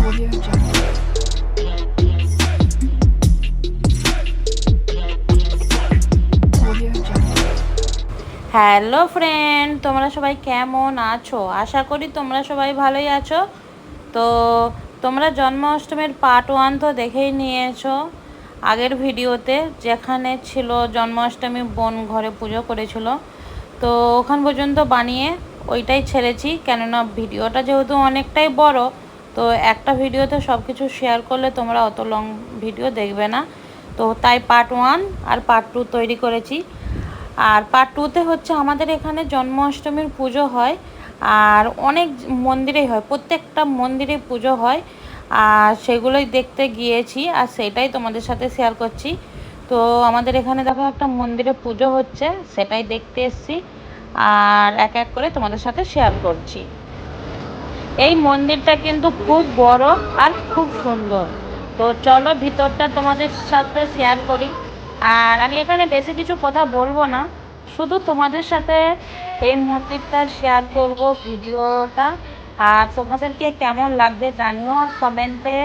Hello friend, তোমরা সবাই কেমন আছো? আশা করি তোমরা সবাই ভালোই আছো। তো তোমরা জন্মাষ্টমীর পার্ট ওয়ান তো দেখেই নিয়েছো। আগের ভিডিওতে যেখানে ছিল জন্মাষ্টমী বোন ঘরে পুজো করেছিল। তো ওখান পর্যন্ত বানিয়ে ওইটাই ছেড়েছি। কেননা ভিডিওটা যেহেতু অনেকটাই বড় তো একটা ভিডিওতে সব কিছু শেয়ার করলে তোমরা অত লং ভিডিও দেখবে না। তো তাই পার্ট ওয়ান আর পার্ট টু তৈরি করেছি। আর পার্ট টুতে হচ্ছে আমাদের এখানে জন্মাষ্টমীর পুজো হয়। আর অনেক মন্দিরেই হয়, প্রত্যেকটা মন্দিরে পুজো হয়। আর সেগুলোই দেখতে গিয়েছি আর সেটাই তোমাদের সাথে শেয়ার করছি। তো আমাদের এখানে দেখো একটা মন্দিরে পুজো হচ্ছে, সেটাই দেখতে এসছি। আর এক এক করে তোমাদের সাথে শেয়ার করছি। এই মন্দিরটা কিন্তু খুব বড় আর খুব সুন্দর। তো চলো ভিতরটা তোমাদের সাথে শেয়ার করি। আর আমি এখানে বেশি কিছু কথা বলব না, শুধু তোমাদের সাথে এই মন্দিরটা শেয়ার করব ভিডিওটা। আর তোমাদেরকে কেমন লাগবে জানিও কমেন্টে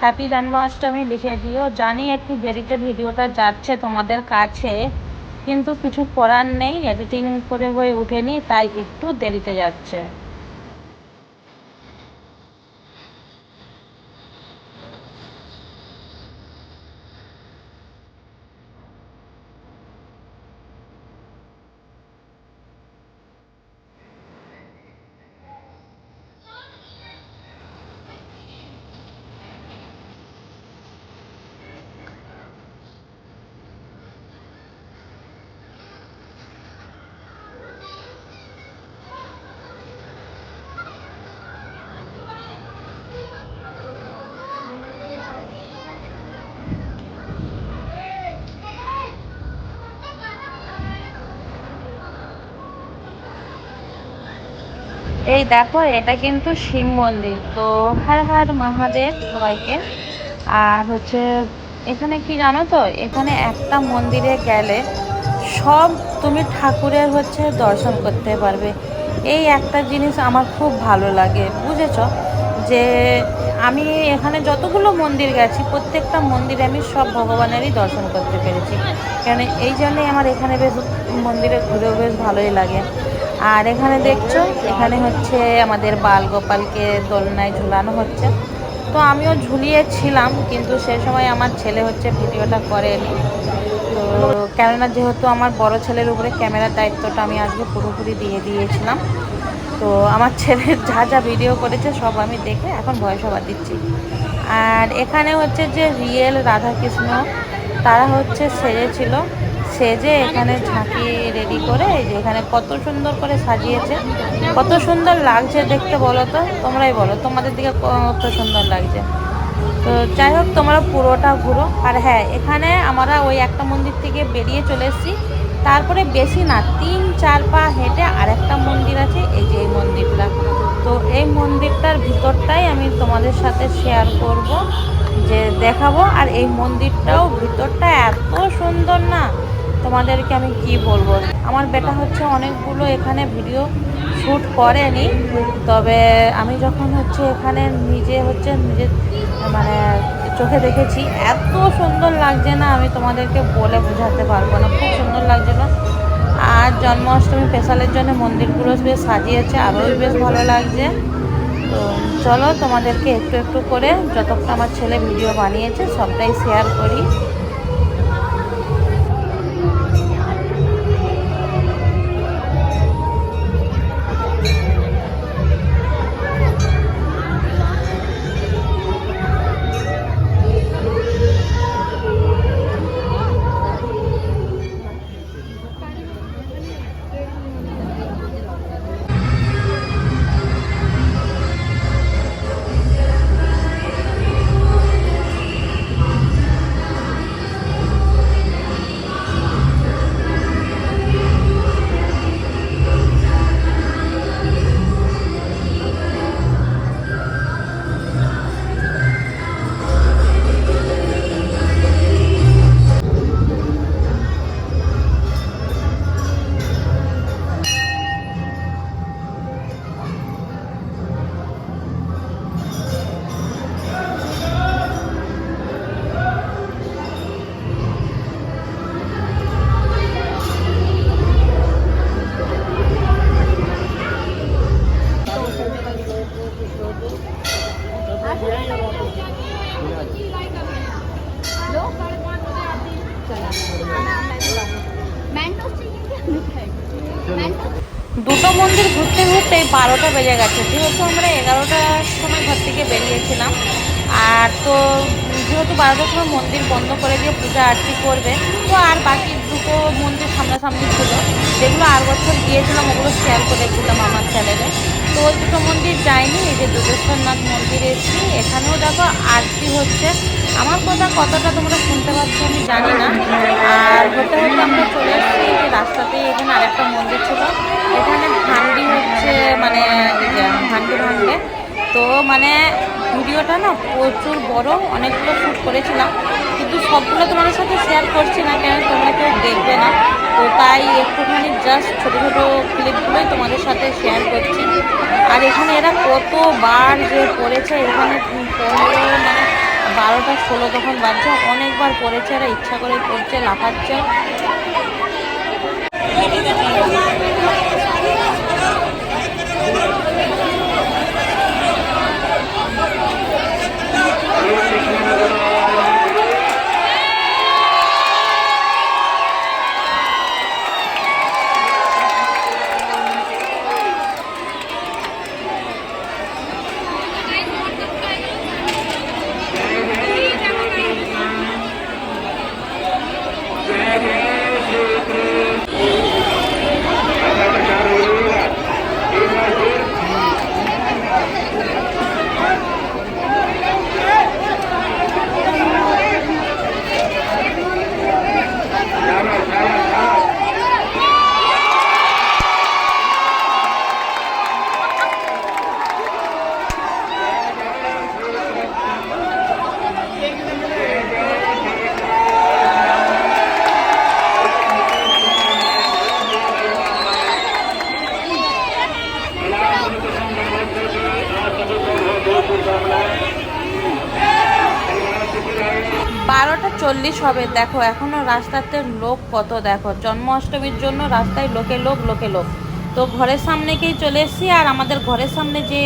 হ্যাপি জন্মাষ্টমী লিখে দিও। জানি একটু দেরিতে ভিডিওটা যাচ্ছে তোমাদের কাছে, কিন্তু কিছু করার নেই এডিটিং করে হয়ে ওঠেনি, তাই একটু দেরিতে যাচ্ছে। এই দেখো, এটা কিন্তু শিব মন্দির। তো হর হর মহাদেব সবাইকে। আর হচ্ছে, এখানে কি জানো তো? এখানে একটা মন্দিরে গেলে সব তুমি ঠাকুরের হচ্ছে দর্শন করতে পারবে। এই একটা জিনিস আমার খুব ভালো লাগে, বুঝেছ? যে আমি এখানে যতগুলো মন্দির গেছি, প্রত্যেকটা মন্দিরে আমি সব ভগবানেরই দর্শন করতে পেরেছি। কেন, এই জন্যই আমার এখানে বেশ মন্দিরে ঘুরেও বেশ ভালোই লাগে। আর এখানে দেখছ, এখানে হচ্ছে আমাদের বাল গোপালকে দোলনায় ঝুলানো হচ্ছে। তো আমিও ঝুলিয়েছিলাম, কিন্তু সে সময় আমার ছেলে হচ্ছে ভিডিওটা করেনি। তো কেননা যেহেতু আমার বড় ছেলের উপরে ক্যামেরার দায়িত্বটা আমি আজকে পুরোপুরি দিয়ে দিয়েছিলাম, তো আমার ছেলে যা যা ভিডিও করেছে সব আমি দেখে এখন ভয় সবার দিচ্ছি। আর এখানে হচ্ছে যে রিয়েল রাধাকৃষ্ণ, তারা হচ্ছে সেজেছিল। সেজে এখানে ঝাঁকি রেডি করে, এই যে এখানে কত সুন্দর করে সাজিয়েছে। কত সুন্দর লাগছে দেখতে বলো তো, তোমরাই বলো, তোমাদের দিকে কত সুন্দর লাগছে। তো যাই হোক, তোমরা পুরোটা ঘুরো। আর হ্যাঁ এখানে আমরা ওই একটা মন্দির থেকে বেরিয়ে চলে এসেছি। তারপরে বেশি না, তিন চার পা হেঁটে আরেকটা মন্দির আছে, এই যে এই মন্দিরটা। তো এই মন্দিরটার ভিতরটাই আমি তোমাদের সাথে শেয়ার করব, যে দেখাবো। আর এই মন্দিরটাও ভিতরটা এত সুন্দর না তোমাদেরকে আমি কি বলব? আমার বেটা হচ্ছে অনেকগুলো এখানে ভিডিও শ্যুট করেনি। তবে আমি যখন হচ্ছে এখানে নিজে হচ্ছে নিজের মানে চোখে দেখেছি, এত সুন্দর লাগছে না আমি তোমাদেরকে বলে বোঝাতে পারব না। খুব সুন্দর লাগছিল আর জন্মাষ্টমী স্পেশালের জন্য মন্দিরগুলো বেশ সাজিয়েছে, আরোই বেশ ভালো লাগছে। তো চলো তোমাদেরকে একটু একটু করে, যতটা আমার ছেলে ভিডিও বানিয়েছে, সবটাই শেয়ার করি। ঘুরতে ঘুরতে বারোটা বেজে গেছে। যেহেতু আমরা এগারোটার সময় ঘর থেকে বেরিয়েছিলাম, আর তো যেহেতু বারোটার সময় মন্দির বন্ধ করে দিয়ে পূজা আরতি করবে, তো আর বাকি দুটো মন্দির সামনাসামনি ছিল। যেগুলো আর বছর গিয়েছিলাম ওগুলো শেয়ার করেছিলাম আমার চ্যানেলে তো দুটো মন্দির যাইনি, এই যে দুধেশ্বরনাথ মন্দিরে এসেছি। এখানেও দেখো আরতি হচ্ছে। আমার কথা কতটা তোমরা শুনতে পাচ্ছ আমি জানি না। আর হতে হতে আমরা চলে এসেছি, এই যে রাস্তাতেই এখানে আরেকটা মন্দির ছিল। এখানে হান্ডি হচ্ছে মানে হান্ডি ভাঙবে তো মানে ভিডিওটা না প্রচুর বড়, অনেকগুলো শ্যুট করেছিলাম। কিন্তু সবগুলো তোমাদের সাথে শেয়ার করছি না কেন, তোমরা কেউ দেখবে না। তো তাই একটুখানি জাস্ট ছোটো ছোটো ক্লিপগুলোই তোমাদের সাথে শেয়ার করছি। আর এখানে এরা কতবার যে পড়েছে, এখানে পনেরো মানে বারোটা ষোলো তখন বাজছে, অনেকবার পড়েছে, এরা ইচ্ছা করে করছে লাফাচ্ছে। বারোটা চল্লিশ হবে। দেখো, এখনও রাস্তাতে লোক কত, দেখো। জন্মাষ্টমীর জন্য রাস্তায় লোকে লোক লোকে লোক। তো ঘরের সামনেকেই চলে এসেছি আর আমাদের ঘরের সামনে যে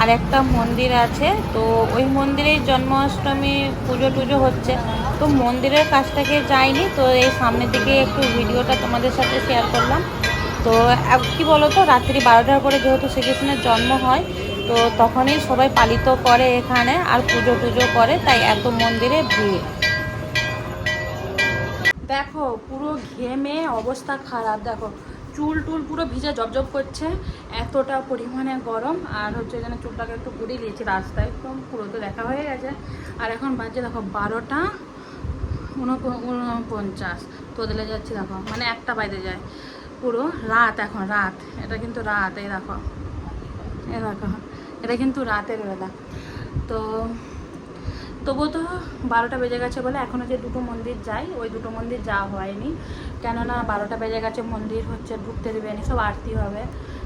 আর একটা মন্দির আছে, তো ওই মন্দিরেই জন্মাষ্টমী পুজো টুজো হচ্ছে। তো মন্দিরের কাছটাকে যাইনি, তো এই সামনের দিকে একটু ভিডিওটা তোমাদের সাথে শেয়ার করলাম। তো কি বলো তো রাত্রি বারোটার পরে যেহেতু শ্রীকৃষ্ণের জন্ম হয় তো তখনই সবাই পালিত করে এখানে আর পুজো টুজো করে, তাই এত মন্দিরে ভিড়। দেখো, পুরো ঘেমে অবস্থা খারাপ। দেখো, চুল টুল পুরো ভিজে জবজব করছে, এতটা পরিমাণে গরম। আর হচ্ছে এখানে চুলটাকে একটু পুড়িয়ে দিয়েছি রাস্তায় একদম পুরো তো দেখা হয়ে গেছে। আর এখন বাজে দেখো বারোটা উনপ- উনপঞ্চাশ। তোদেলে যাচ্ছি দেখো মানে একটা বাইরে যায়। পুরো রাত এখন, রাত। এটা কিন্তু রাত, এই দেখো। এই দেখো। এটা কিন্তু রাতের বেলা। তো তবুও তো বারোটা বেজে গেছে বলে এখনও যে দুটো মন্দির যাই, ওই দুটো মন্দির যাওয়া হয়নি। কেননা বারোটা বেজে গেছে, মন্দির হচ্ছে ঢুকতে দেবে নি, সব আরতি হবে।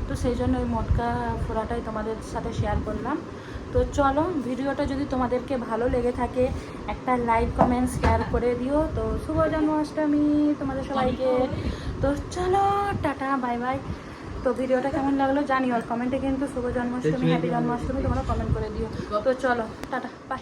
তো সেই জন্য ওই মোটকা ফোড়াটাই তোমাদের সাথে শেয়ার করলাম। তো চলো, ভিডিওটা যদি তোমাদেরকে ভালো লেগে থাকে, একটা লাইক কমেন্ট শেয়ার করে দিও। তো শুভ জন্মাষ্টমী তোমাদের সবাইকে। তো চলো, টাটা বাই বাই তো ভিডিওটা কেমন লাগল জানিও কমেন্টে কিন্তু শুভ জন্মাষ্টমী হ্যাপি জন্মাষ্টমী তোমরা কমেন্ট করে দিও। তো চলো টাটা বাই